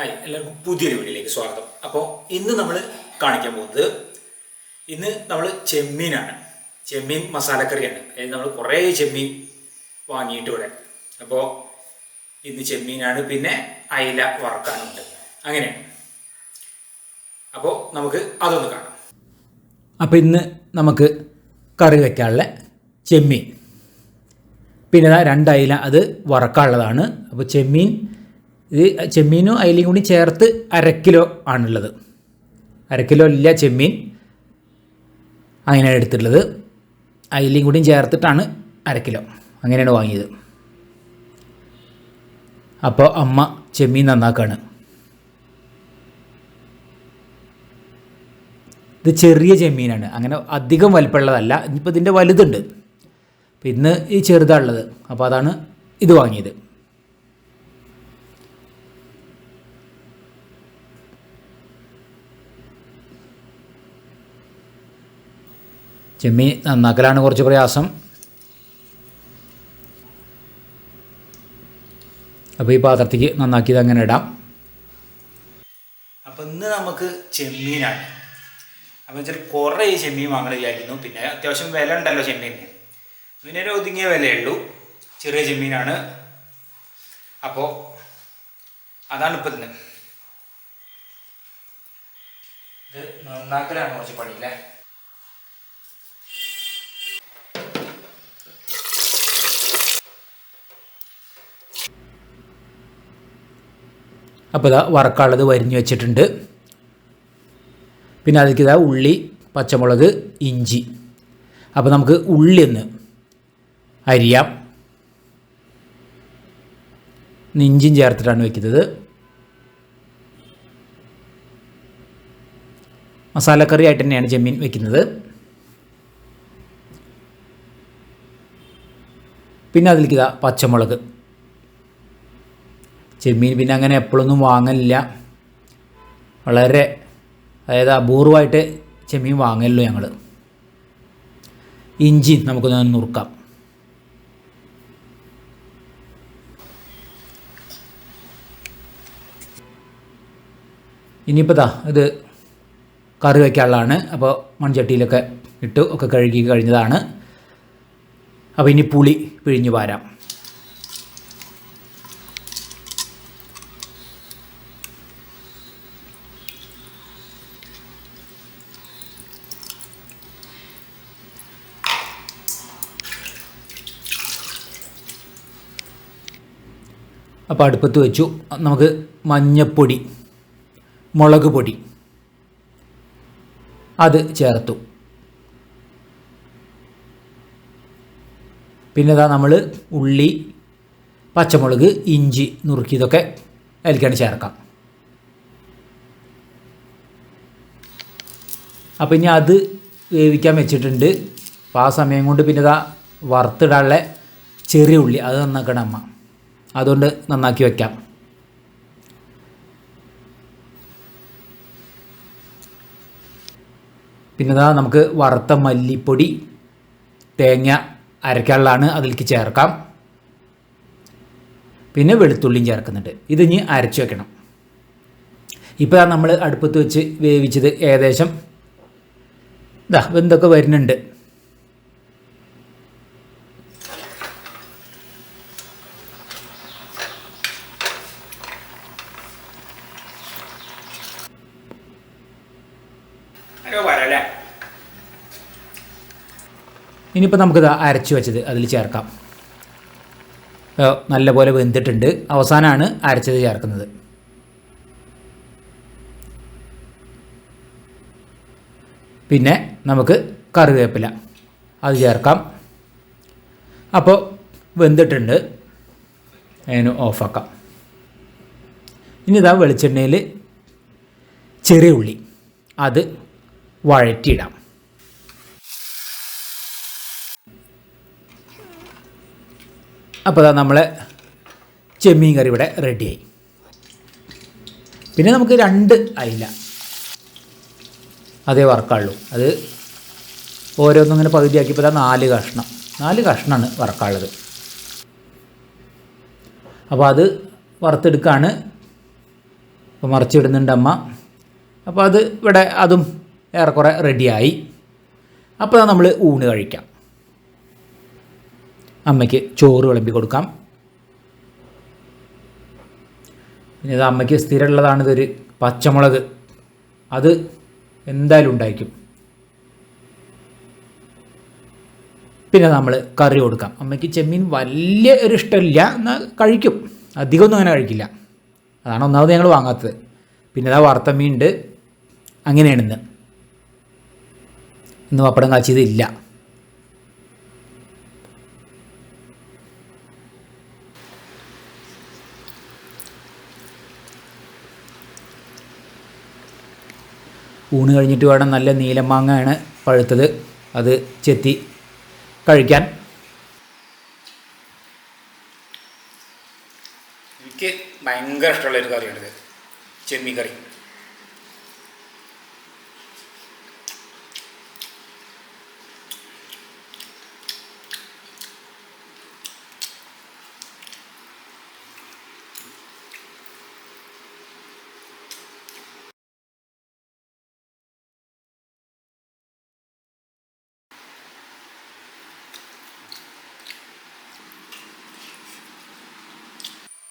Hi എല്ലാവർക്കും പുതിയൊരു വീഡിയോയിലേക്ക് സ്വാഗതം. അപ്പോൾ ഇന്ന് നമ്മൾ കാണിക്കാൻ പോകുന്നത് ഇന്ന് നമ്മൾ ചെമ്മീനാണ്. ചെമ്മീൻ മസാലക്കറിയാണ്. അതായത് നമ്മൾ കുറേ ചെമ്മീൻ വാങ്ങിയിട്ട് ഇവിടെ. അപ്പോൾ ഇന്ന് ചെമ്മീനാണ് പിന്നെ അയില വറക്കാനുണ്ട്. അങ്ങനെയാണ്. അപ്പോൾ നമുക്ക് അതൊന്ന് കാണാം. അപ്പോൾ ഇന്ന് നമുക്ക് കറി വയ്ക്കാനുള്ള ചെമ്മീൻ. പിന്നെ രണ്ട് അത് വറക്കാനുള്ളതാണ്. അപ്പോൾ ചെമ്മീൻ ഇത് ചെമ്മീനും അയിലയും കൂടി ചേർത്ത് അരക്കിലോ കിലോ ആണുള്ളത്. അരക്കിലോ കിലോ ഇല്ല ചെമ്മീൻ. അങ്ങനെയാണ് എടുത്തിട്ടുള്ളത്. അയിലയും കൂടിയും ചേർത്തിട്ടാണ് അരക്കിലോ കിലോ. അങ്ങനെയാണ് വാങ്ങിയത്. അപ്പോൾ അമ്മ ചെമ്മീൻ നന്നാക്കാണ്. ഇത് ചെറിയ ചെമ്മീനാണ്. അങ്ങനെ അധികം വലിപ്പമുള്ളതല്ല. ഇനിയിപ്പോൾ ഇതിന്റെ വലുതുണ്ട്. പിന്നെ ഈ ചെറുതാണുള്ളത്. അപ്പോൾ അതാണ് ഇത് വാങ്ങിയത്. ചെമ്മീൻ നന്നാക്കലാണ് കുറച്ച് പ്രയാസം. അപ്പോൾ ഈ പാത്രത്തേക്ക് നന്നാക്കിയത് അങ്ങനെ ഇടാം. അപ്പം ഇന്ന് നമുക്ക് ചെമ്മീനാണ്. അപ്പോൾ വെച്ചാൽ കുറേ ചെമ്മീൻ വാങ്ങൽ വിചാരിക്കുന്നു. പിന്നെ അത്യാവശ്യം വില ഉണ്ടല്ലോ ചെമ്മീന് പിന്നെ ഒരു ഒതുങ്ങിയ വിലയുള്ളൂ. ചെറിയ ചെമ്മീനാണ്. അപ്പോൾ അതാണ് ഇപ്പം ഇന്ന്. ഇത് നന്നാക്കലാണ് കുറച്ച് പണിയില്ലേ അപ്പോൾ ഇതാ വറക്കാനുള്ളത് വരിഞ്ഞു വെച്ചിട്ടുണ്ട്. പിന്നെ അതിലേക്ക് ഇതാ ഉള്ളി പച്ചമുളക് ഇഞ്ചി. അപ്പോൾ നമുക്ക് ഉള്ളി ഒന്ന് അരിയാം. ഇഞ്ചിയും ചേർത്തിട്ടാണ് വെക്കുന്നത്. മസാലക്കറി ആയിട്ട് തന്നെയാണ് ചെമ്മീൻ വെക്കുന്നത്. പിന്നെ അതിലേക്ക് ഇതാ പച്ചമുളക്. ചെമ്മീൻ പിന്നെ അങ്ങനെ എപ്പോഴൊന്നും വാങ്ങലില്ല. വളരെ അതായത് അപൂർവമായിട്ട് ചെമ്മീൻ വാങ്ങലുള്ളൂ ഞങ്ങൾ ഇഞ്ചി നമുക്കൊന്ന് നുറുക്കാം. ഇനിയിപ്പോൾ ദാ ഇത് കറി വയ്ക്കാനുള്ളതാണ് അപ്പോൾ മൺചട്ടിയിലൊക്കെ ഇട്ട് ഒക്കെ കഴുകി കഴിഞ്ഞതാണ്. അപ്പോൾ ഇനി പുളി പിഴിഞ്ഞ് പാരാം അപ്പോൾ അടുപ്പത്ത് വെച്ചു. നമുക്ക് മഞ്ഞപ്പൊടി മുളക് പൊടി. അത് ചേർത്തു. പിന്നെ ഇതാ നമ്മൾ ഉള്ളി പച്ചമുളക് ഇഞ്ചി നുറുക്കിയതൊക്കെ അതിലേക്കാണ് ചേർക്കാം. അപ്പോൾ ഇനി അത് വേവിക്കാൻ വെച്ചിട്ടുണ്ട്. അപ്പോൾ ആ സമയം കൊണ്ട് പിന്നെ ഇതാ വറുത്തിടാനുള്ള ചെറിയ ഉള്ളി. അത് നന്നാക്കണം അമ്മ. അതുകൊണ്ട് നന്നാക്കി വയ്ക്കാം പിന്നെ ഇതാ നമുക്ക് വറുത്ത മല്ലിപ്പൊടി തേങ്ങ അരക്കാനുള്ളതാണ് അതിലേക്ക് ചേർക്കാം. പിന്നെ വെളുത്തുള്ളിയും ചേർക്കുന്നുണ്ട്. ഇത് ഇനി അരച്ച് വെക്കണം. ഇപ്പോൾ നമ്മൾ അടുപ്പത്ത് വെച്ച് വേവിച്ചത് ഏകദേശം ഇതാ വെന്തൊക്കെ വരുന്നുണ്ട്. ഇനിയിപ്പോൾ നമുക്കിത് അരച്ച് വെച്ചത് അതിൽ ചേർക്കാം. നല്ലപോലെ വെന്തിട്ടുണ്ട്. അവസാനമാണ് അരച്ചത് ചേർക്കുന്നത്. പിന്നെ നമുക്ക് കറിവേപ്പില. അത് ചേർക്കാം. അപ്പോൾ വെന്തിട്ടുണ്ട്. അതിന് ഓഫാക്കാം. ഇനി ഇതാ വെളിച്ചെണ്ണയിൽ ചെറിയ ഉള്ളി. അത് വഴറ്റിയിടാം. അപ്പോൾ അതാ നമ്മളെ ചെമ്മീൻ കറി ഇവിടെ റെഡിയായി പിന്നെ നമുക്ക് രണ്ട് അയില. അതേ വറക്കാളു അത് ഓരോന്നും ഇങ്ങനെ പകുതിയാക്കിയപ്പോൾ അതാ നാല് കഷ്ണം. നാല് കഷ്ണമാണ് വറക്കാനുള്ളത് അപ്പോൾ അത് വറുത്തെടുക്കാണ്. അപ്പോൾ മറിച്ചിടുന്നുണ്ട് അമ്മ. അപ്പോൾ അത് ഇവിടെ അതും ഏറെക്കുറെ റെഡിയായി അപ്പോൾ നമ്മൾ ഊണ് കഴിക്കാം. അമ്മയ്ക്ക് ചോറ് വിളമ്പി കൊടുക്കാം. പിന്നെ ഇത് അമ്മയ്ക്ക് സ്ഥിരമുള്ളതാണ് ഇതൊരു പച്ചമുളക്. അത് എന്തായാലും ഉണ്ടായിരിക്കും. പിന്നെ നമ്മൾ കറി കൊടുക്കാം. അമ്മയ്ക്ക് ചെമ്മീൻ വലിയ ഒരു ഇഷ്ടമില്ല. എന്നാൽ കഴിക്കും. അധികമൊന്നും അങ്ങനെ കഴിക്കില്ല. അതാണ് ഒന്നാമത് ഞങ്ങൾ വാങ്ങാത്തത്. പിന്നെ അതാ വറുത്ത മീൻ ഉണ്ട്. അങ്ങനെയാണ് ഇന്ന്. ഇന്ന് പപ്പടം കാച്ചിയത് ഇല്ല. ഊണ് കഴിഞ്ഞിട്ട് വേണം നല്ല നീലമാങ്ങയാണ് പഴുത്തത്. അത് ചെത്തി കഴിക്കാൻ. എനിക്ക് ഭയങ്കര ഇഷ്ടമുള്ള ഒരു കറിയാണിത്. ചെമ്മീൻ കറി